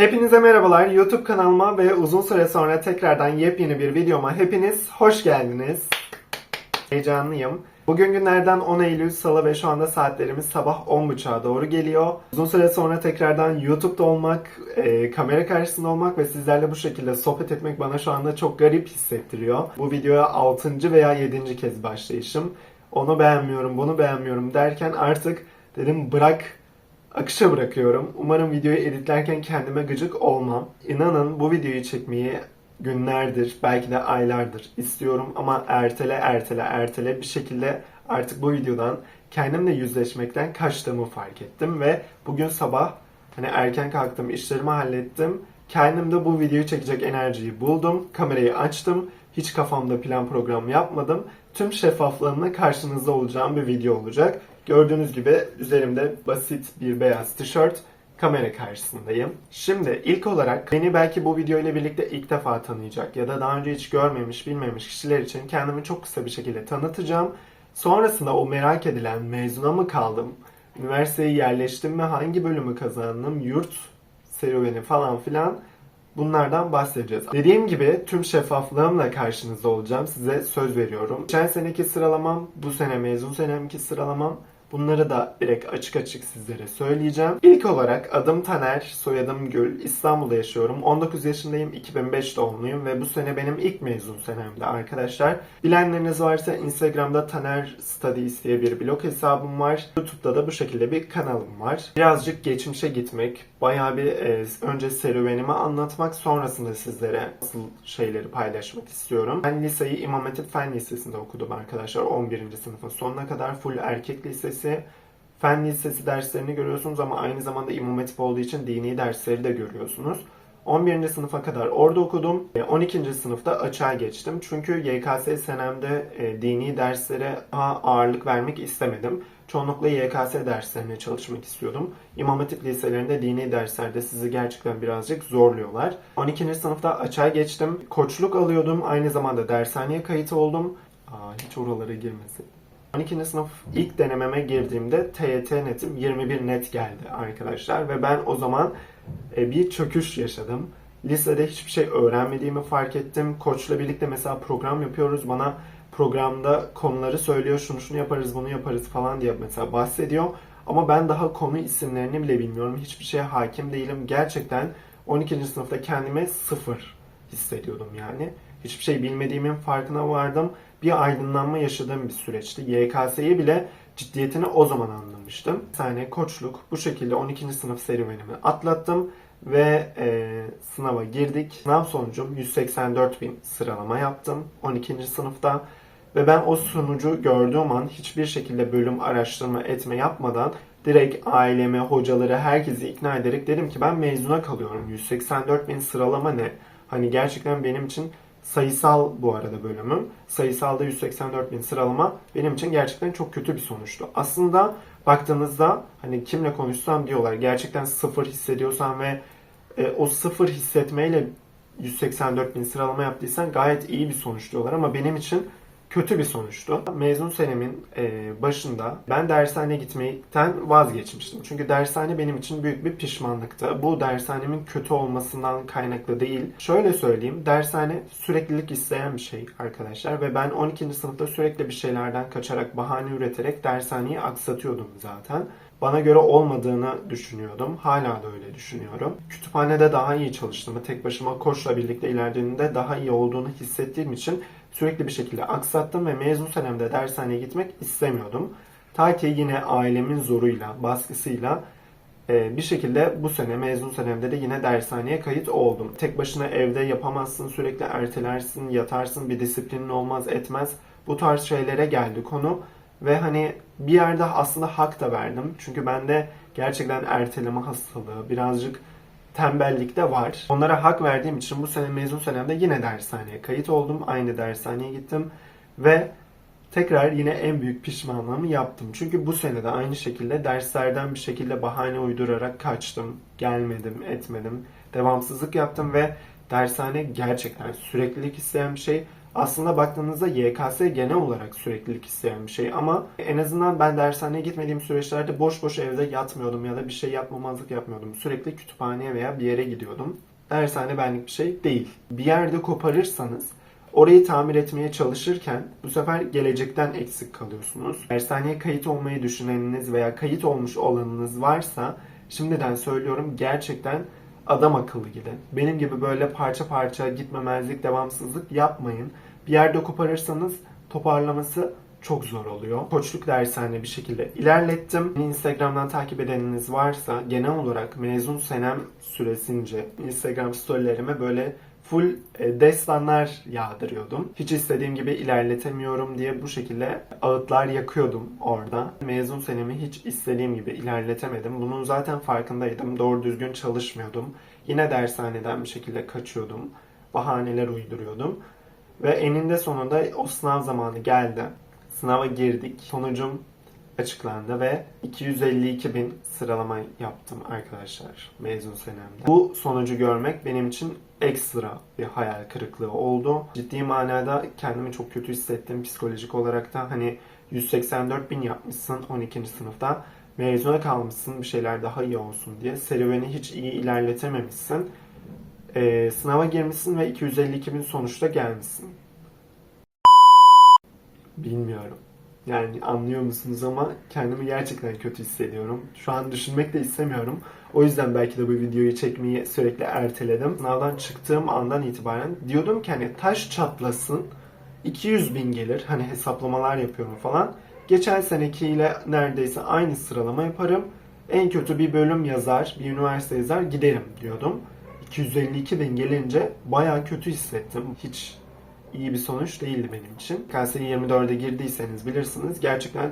Hepinize merhabalar. YouTube kanalıma ve uzun süre sonra tekrardan yepyeni bir videoma hepiniz hoş geldiniz. Heyecanlıyım. Bugün günlerden 10 Eylül Salı ve şu anda saatlerimiz sabah 10.30'a doğru geliyor. Uzun süre sonra tekrardan YouTube'da olmak, e, kamera karşısında olmak ve sizlerle bu şekilde sohbet etmek bana şu anda çok garip hissettiriyor. Bu videoya 6. veya 7. kez başlayışım. Onu beğenmiyorum, bunu beğenmiyorum derken artık dedim bırak akışa bırakıyorum. Umarım videoyu editlerken kendime gıcık olmam. İnanın bu videoyu çekmeyi günlerdir, belki de aylardır istiyorum ama ertele ertele ertele bir şekilde artık bu videodan kendimle yüzleşmekten kaçtığımı fark ettim ve bugün sabah hani erken kalktım, işlerimi hallettim. Kendimde bu videoyu çekecek enerjiyi buldum. Kamerayı açtım. Hiç kafamda plan program yapmadım. Tüm şeffaflığımla karşınızda olacağım bir video olacak. Gördüğünüz gibi üzerimde basit bir beyaz tişört, kamera karşısındayım. Şimdi ilk olarak beni belki bu video ile birlikte ilk defa tanıyacak ya da daha önce hiç görmemiş, bilmemiş kişiler için kendimi çok kısa bir şekilde tanıtacağım. Sonrasında o merak edilen mezuna mı kaldım, üniversiteye yerleştim mi, hangi bölümü kazandım, yurt serüveni falan filan bunlardan bahsedeceğiz. Dediğim gibi tüm şeffaflığımla karşınızda olacağım. Size söz veriyorum. Geçen seneki sıralamam, bu sene mezun senemki sıralamam. Bunları da direkt açık açık sizlere söyleyeceğim. İlk olarak adım Taner, soyadım Gül. İstanbul'da yaşıyorum. 19 yaşındayım, 2005 doğumluyum ve bu sene benim ilk mezun senemde arkadaşlar. Bilenleriniz varsa Instagram'da Taner Studies diye bir blog hesabım var. YouTube'da da bu şekilde bir kanalım var. Birazcık geçmişe gitmek, bayağı bir e, önce serüvenimi anlatmak, sonrasında sizlere asıl şeyleri paylaşmak istiyorum. Ben liseyi İmam Hatip Fen Lisesi'nde okudum arkadaşlar. 11. sınıfın sonuna kadar full erkek lisesi. Fen lisesi derslerini görüyorsunuz ama aynı zamanda İmam Hatip olduğu için dini dersleri de görüyorsunuz. 11. sınıfa kadar orada okudum. E, 12. sınıfta açığa geçtim. Çünkü YKS senemde e, dini derslere ağırlık vermek istemedim. Çoğunlukla YKS derslerine çalışmak istiyordum. İmam Hatip liselerinde dini derslerde sizi gerçekten birazcık zorluyorlar. 12. sınıfta açığa geçtim. Koçluk alıyordum. Aynı zamanda dershaneye kayıt oldum. Aa, hiç oralara girmesin. 12. sınıf ilk denememe girdiğimde TYT netim 21 net geldi arkadaşlar ve ben o zaman e, bir çöküş yaşadım. Lisede hiçbir şey öğrenmediğimi fark ettim. Koçla birlikte mesela program yapıyoruz. Bana programda konuları söylüyor. Şunu şunu yaparız, bunu yaparız falan diye mesela bahsediyor. Ama ben daha konu isimlerini bile bilmiyorum. Hiçbir şeye hakim değilim. Gerçekten 12. sınıfta kendime sıfır hissediyordum yani. Hiçbir şey bilmediğimin farkına vardım. Bir aydınlanma yaşadığım bir süreçti. YKS'yi bile ciddiyetini o zaman anlamıştım. Tane koçluk bu şekilde 12. sınıf serüvenimi atlattım ve e, sınava girdik. Sınav sonucum 184 bin sıralama yaptım 12. sınıfta. Ve ben o sonucu gördüğüm an hiçbir şekilde bölüm araştırma etme yapmadan direkt ailemi, hocaları, herkesi ikna ederek dedim ki ben mezuna kalıyorum. 184 bin sıralama ne? Hani gerçekten benim için sayısal bu arada bölümüm. Sayısalda 184 bin sıralama benim için gerçekten çok kötü bir sonuçtu. Aslında baktığınızda hani kimle konuşsam diyorlar gerçekten sıfır hissediyorsan ve e, o sıfır hissetmeyle 184 bin sıralama yaptıysan gayet iyi bir sonuç diyorlar ama benim için kötü bir sonuçtu. Mezun senemin e, başında ben dershaneye gitmekten vazgeçmiştim. Çünkü dershane benim için büyük bir pişmanlıktı. Bu dershanemin kötü olmasından kaynaklı değil. Şöyle söyleyeyim, dershane süreklilik isteyen bir şey arkadaşlar ve ben 12. sınıfta sürekli bir şeylerden kaçarak, bahane üreterek dershaneyi aksatıyordum zaten bana göre olmadığını düşünüyordum. Hala da öyle düşünüyorum. Kütüphanede daha iyi çalıştığımı, tek başıma koçla birlikte ilerlediğimde daha iyi olduğunu hissettiğim için sürekli bir şekilde aksattım ve mezun senemde dershaneye gitmek istemiyordum. Ta ki yine ailemin zoruyla, baskısıyla e, bir şekilde bu sene mezun senemde de yine dershaneye kayıt oldum. Tek başına evde yapamazsın, sürekli ertelersin, yatarsın, bir disiplinin olmaz etmez. Bu tarz şeylere geldi konu. Ve hani bir yerde aslında hak da verdim. Çünkü bende gerçekten erteleme hastalığı, birazcık tembellik de var. Onlara hak verdiğim için bu sene mezun senemde yine dershaneye kayıt oldum. Aynı dershaneye gittim. Ve tekrar yine en büyük pişmanlığımı yaptım. Çünkü bu sene de aynı şekilde derslerden bir şekilde bahane uydurarak kaçtım. Gelmedim, etmedim. Devamsızlık yaptım ve dershane gerçekten süreklilik isteyen bir şey. Aslında baktığınızda YKS genel olarak süreklilik isteyen bir şey ama en azından ben dershaneye gitmediğim süreçlerde boş boş evde yatmıyordum ya da bir şey yapmamazlık yapmıyordum. Sürekli kütüphaneye veya bir yere gidiyordum. Dershane benlik bir şey değil. Bir yerde koparırsanız orayı tamir etmeye çalışırken bu sefer gelecekten eksik kalıyorsunuz. Dershaneye kayıt olmayı düşüneniniz veya kayıt olmuş olanınız varsa şimdiden söylüyorum gerçekten adam akıllı gidin. Benim gibi böyle parça parça gitmemezlik, devamsızlık yapmayın. Bir yerde koparırsanız toparlaması çok zor oluyor. Koçluk dershanesi bir şekilde ilerlettim. Instagram'dan takip edeniniz varsa genel olarak mezun senem süresince Instagram storylerime böyle full e, destanlar yağdırıyordum. Hiç istediğim gibi ilerletemiyorum diye bu şekilde ağıtlar yakıyordum orada. Mezun senemi hiç istediğim gibi ilerletemedim. Bunun zaten farkındaydım. Doğru düzgün çalışmıyordum. Yine dershaneden bir şekilde kaçıyordum. Bahaneler uyduruyordum. Ve eninde sonunda o sınav zamanı geldi. Sınava girdik. Sonucum açıklandı ve 252 bin sıralama yaptım arkadaşlar mezun senemde. Bu sonucu görmek benim için ekstra bir hayal kırıklığı oldu. Ciddi manada kendimi çok kötü hissettim psikolojik olarak da hani 184 bin yapmışsın 12. sınıfta mezuna kalmışsın bir şeyler daha iyi olsun diye serüveni hiç iyi ilerletememişsin. Ee, sınava girmişsin ve 252 bin sonuçta gelmişsin. Bilmiyorum. Yani anlıyor musunuz ama kendimi gerçekten kötü hissediyorum. Şu an düşünmek de istemiyorum. O yüzden belki de bu videoyu çekmeyi sürekli erteledim. Sınavdan çıktığım andan itibaren diyordum ki hani taş çatlasın 200 bin gelir. Hani hesaplamalar yapıyorum falan. Geçen senekiyle neredeyse aynı sıralama yaparım. En kötü bir bölüm yazar, bir üniversite yazar giderim diyordum. 252 bin gelince baya kötü hissettim. Hiç iyi bir sonuç değildi benim için. KS'yi 24'e girdiyseniz bilirsiniz. Gerçekten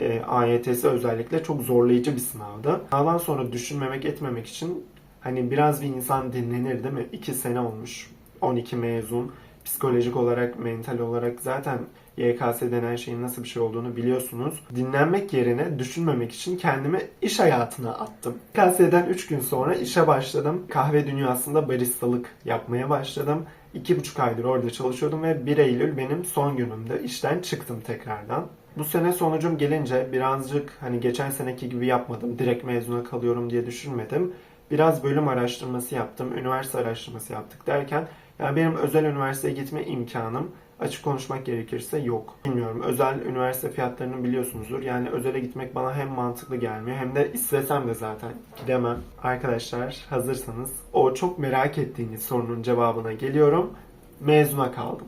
e, AYT'si özellikle çok zorlayıcı bir sınavdı. Sınavdan sonra düşünmemek etmemek için hani biraz bir insan dinlenir değil mi? 2 sene olmuş. 12 mezun. Psikolojik olarak, mental olarak zaten YKS denen şeyin nasıl bir şey olduğunu biliyorsunuz. Dinlenmek yerine düşünmemek için kendimi iş hayatına attım. YKS'den 3 gün sonra işe başladım. Kahve dünyasında baristalık yapmaya başladım. İki buçuk aydır orada çalışıyordum ve 1 Eylül benim son günümde işten çıktım tekrardan. Bu sene sonucum gelince birazcık hani geçen seneki gibi yapmadım. Direkt mezuna kalıyorum diye düşünmedim. Biraz bölüm araştırması yaptım, üniversite araştırması yaptık derken yani benim özel üniversiteye gitme imkanım açık konuşmak gerekirse yok. Bilmiyorum özel üniversite fiyatlarını biliyorsunuzdur. Yani özele gitmek bana hem mantıklı gelmiyor hem de istesem de zaten gidemem. Arkadaşlar hazırsanız o çok merak ettiğiniz sorunun cevabına geliyorum. Mezuna kaldım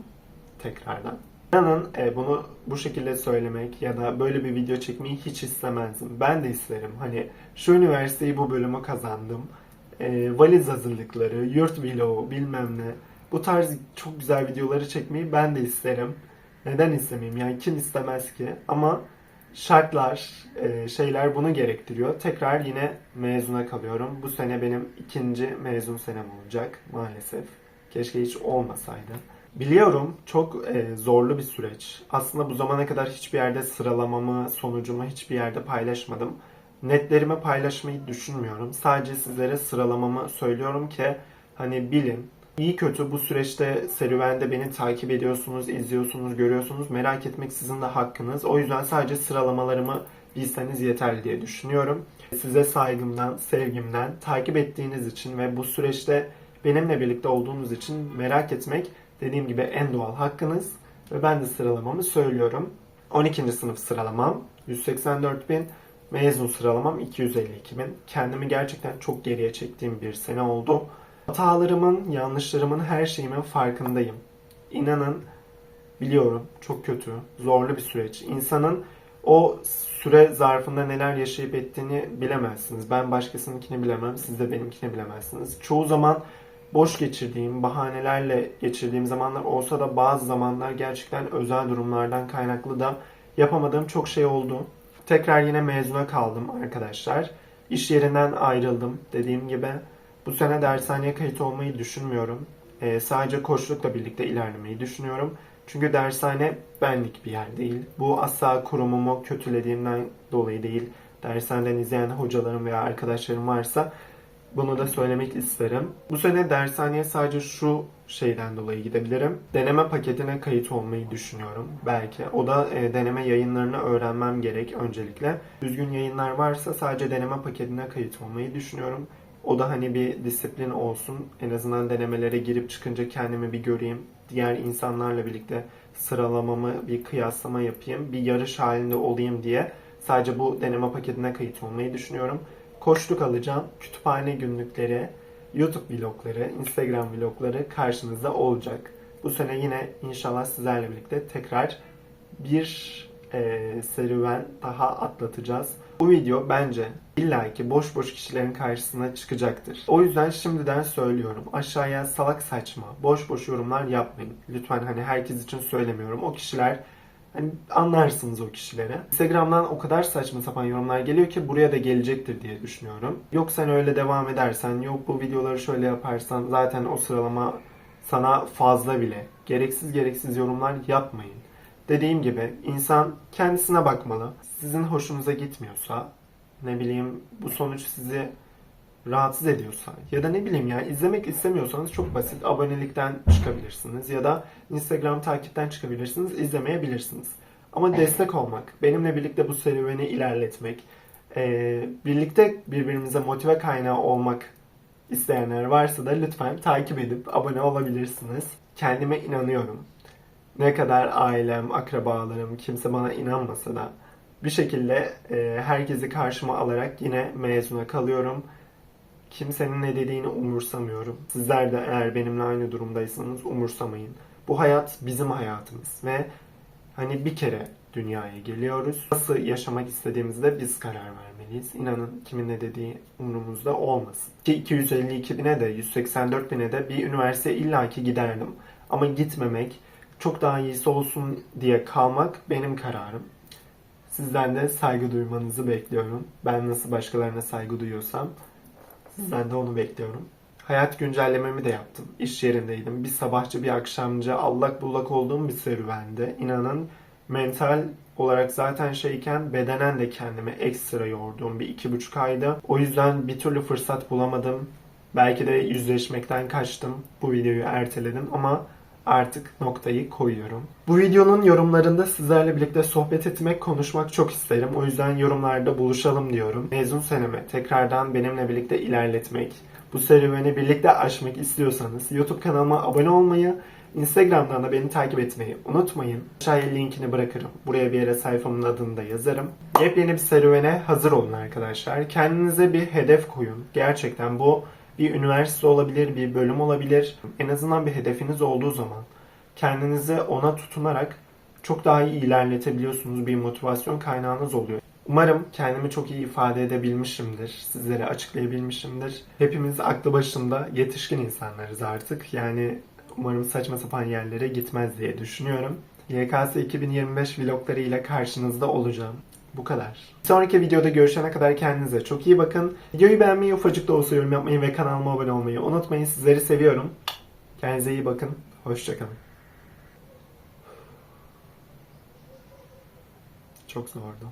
tekrardan. İnanın e, bunu bu şekilde söylemek ya da böyle bir video çekmeyi hiç istemezdim. Ben de isterim. Hani şu üniversiteyi bu bölümü kazandım. E, valiz hazırlıkları, yurt vlogu bilmem ne. Bu tarz çok güzel videoları çekmeyi ben de isterim. Neden istemeyeyim? Yani kim istemez ki? Ama şartlar, e, şeyler bunu gerektiriyor. Tekrar yine mezuna kalıyorum. Bu sene benim ikinci mezun senem olacak maalesef. Keşke hiç olmasaydı. Biliyorum çok e, zorlu bir süreç. Aslında bu zamana kadar hiçbir yerde sıralamamı, sonucumu hiçbir yerde paylaşmadım. Netlerimi paylaşmayı düşünmüyorum. Sadece sizlere sıralamamı söylüyorum ki hani bilin. İyi kötü bu süreçte serüvende beni takip ediyorsunuz, izliyorsunuz, görüyorsunuz. Merak etmek sizin de hakkınız. O yüzden sadece sıralamalarımı bilseniz yeterli diye düşünüyorum. Size saygımdan, sevgimden, takip ettiğiniz için ve bu süreçte benimle birlikte olduğunuz için merak etmek dediğim gibi en doğal hakkınız. Ve ben de sıralamamı söylüyorum. 12. sınıf sıralamam 184 bin. Mezun sıralamam 252 bin. Kendimi gerçekten çok geriye çektiğim bir sene oldu. Hatalarımın, yanlışlarımın, her şeyimin farkındayım. İnanın biliyorum çok kötü, zorlu bir süreç. İnsanın o süre zarfında neler yaşayıp ettiğini bilemezsiniz. Ben başkasınınkini bilemem, siz de benimkini bilemezsiniz. Çoğu zaman boş geçirdiğim, bahanelerle geçirdiğim zamanlar olsa da bazı zamanlar gerçekten özel durumlardan kaynaklı da yapamadığım çok şey oldu. Tekrar yine mezuna kaldım arkadaşlar. İş yerinden ayrıldım dediğim gibi. Bu sene dershaneye kayıt olmayı düşünmüyorum. Ee, sadece koçlukla birlikte ilerlemeyi düşünüyorum. Çünkü dershane benlik bir yer değil. Bu asla kurumumu kötülediğimden dolayı değil. Dershaneden izleyen hocalarım veya arkadaşlarım varsa Bunu da söylemek isterim. Bu sene dershaneye sadece şu şeyden dolayı gidebilirim. Deneme paketine kayıt olmayı düşünüyorum belki. O da e, deneme yayınlarını öğrenmem gerek öncelikle. Düzgün yayınlar varsa sadece deneme paketine kayıt olmayı düşünüyorum. O da hani bir disiplin olsun. En azından denemelere girip çıkınca kendimi bir göreyim. Diğer insanlarla birlikte sıralamamı bir kıyaslama yapayım. Bir yarış halinde olayım diye sadece bu deneme paketine kayıt olmayı düşünüyorum. Koçluk alacağım. Kütüphane günlükleri, YouTube vlogları, Instagram vlogları karşınızda olacak. Bu sene yine inşallah sizlerle birlikte tekrar bir e, serüven daha atlatacağız. Bu video bence illaki boş boş kişilerin karşısına çıkacaktır. O yüzden şimdiden söylüyorum. Aşağıya salak saçma, boş boş yorumlar yapmayın. Lütfen hani herkes için söylemiyorum. O kişiler Hani anlarsınız o kişileri. Instagram'dan o kadar saçma sapan yorumlar geliyor ki buraya da gelecektir diye düşünüyorum. Yok sen öyle devam edersen, yok bu videoları şöyle yaparsan zaten o sıralama sana fazla bile. Gereksiz gereksiz yorumlar yapmayın. Dediğim gibi insan kendisine bakmalı. Sizin hoşunuza gitmiyorsa, ne bileyim bu sonuç sizi rahatsız ediyorsa ya da ne bileyim ya izlemek istemiyorsanız çok basit abonelikten çıkabilirsiniz ya da Instagram takipten çıkabilirsiniz izlemeyebilirsiniz. Ama destek olmak, benimle birlikte bu serüveni ilerletmek, eee, birlikte birbirimize motive kaynağı olmak isteyenler varsa da lütfen takip edip abone olabilirsiniz. Kendime inanıyorum. Ne kadar ailem, akrabalarım, kimse bana inanmasa da bir şekilde eee, herkesi karşıma alarak yine mezuna kalıyorum. Kimsenin ne dediğini umursamıyorum. Sizler de eğer benimle aynı durumdaysanız umursamayın. Bu hayat bizim hayatımız ve hani bir kere dünyaya geliyoruz. Nasıl yaşamak istediğimizde biz karar vermeliyiz. İnanın kimin ne dediği umurumuzda olmasın. Ki 252 bine de 184 bine de bir üniversiteye illaki giderdim. Ama gitmemek, çok daha iyisi olsun diye kalmak benim kararım. Sizden de saygı duymanızı bekliyorum. Ben nasıl başkalarına saygı duyuyorsam Sizden de onu bekliyorum. Hayat güncellememi de yaptım. İş yerindeydim. Bir sabahçı bir akşamcı allak bullak olduğum bir serüvende. İnanın mental olarak zaten şeyken bedenen de kendimi ekstra yorduğum bir iki buçuk ayda. O yüzden bir türlü fırsat bulamadım. Belki de yüzleşmekten kaçtım. Bu videoyu erteledim ama artık noktayı koyuyorum. Bu videonun yorumlarında sizlerle birlikte sohbet etmek, konuşmak çok isterim. O yüzden yorumlarda buluşalım diyorum. Mezun senemi tekrardan benimle birlikte ilerletmek, bu serüveni birlikte aşmak istiyorsanız YouTube kanalıma abone olmayı, Instagram'dan da beni takip etmeyi unutmayın. Aşağıya linkini bırakırım. Buraya bir yere sayfamın adını da yazarım. Yepyeni bir serüvene hazır olun arkadaşlar. Kendinize bir hedef koyun. Gerçekten bu bir üniversite olabilir, bir bölüm olabilir. En azından bir hedefiniz olduğu zaman kendinizi ona tutunarak çok daha iyi ilerletebiliyorsunuz. Bir motivasyon kaynağınız oluyor. Umarım kendimi çok iyi ifade edebilmişimdir. Sizlere açıklayabilmişimdir. Hepimiz aklı başında yetişkin insanlarız artık. Yani umarım saçma sapan yerlere gitmez diye düşünüyorum. YKS 2025 vlogları ile karşınızda olacağım. Bu kadar. Bir sonraki videoda görüşene kadar kendinize çok iyi bakın. Videoyu beğenmeyi, ufacık da olsa yorum yapmayı ve kanalıma abone olmayı unutmayın. Sizleri seviyorum. Kendinize iyi bakın. Hoşçakalın. Çok zordu.